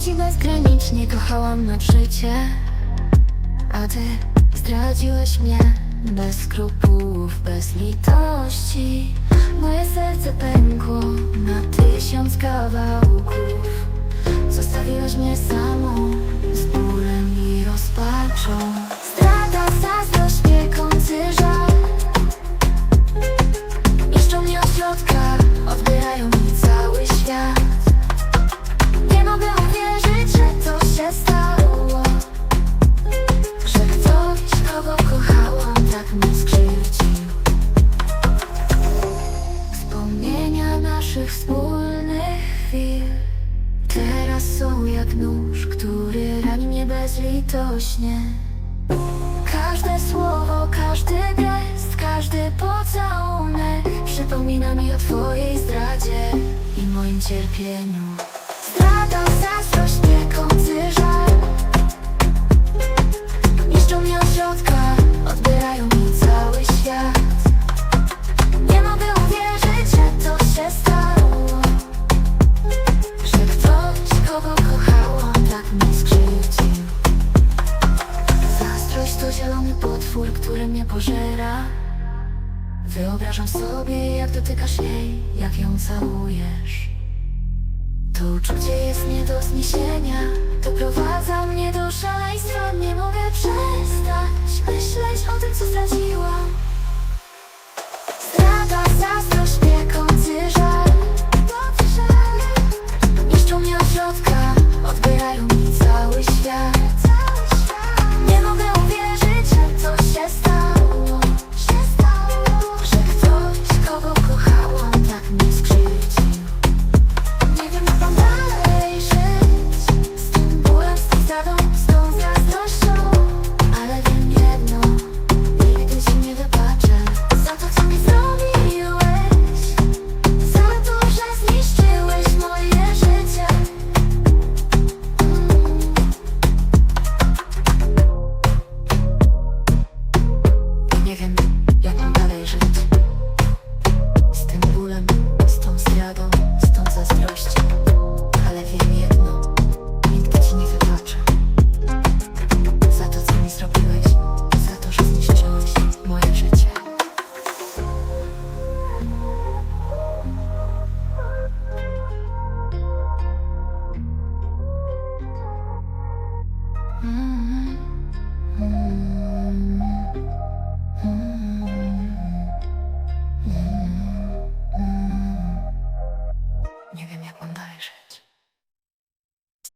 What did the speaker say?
ci bezgranicznie, kochałam na życie A ty zdradziłeś mnie bez skrupułów, bez litości. Moje serce pękło na tysiąc kawałków jak nóż, który rani bezlitośnie. Każde słowo, każdy gest, każdy pocałunek Przypomina mi o twojej zdradzie i moim cierpieniu. Zdrada, zazdrość, piekący żal zielony potwór, który mnie pożera. Wyobrażam sobie, jak dotykasz jej, jak ją całujesz. To uczucie jest nie do zniesienia Doprowadza mnie Nie wiem, jak mam dalej żyć. Z tym bólem, z tą zdradą, z tą zazdrością Ale wiem jedno, nigdy ci nie wybaczę. Za to, co mi zrobiłeś Za to, że zniszczyłeś moje życie. Mm.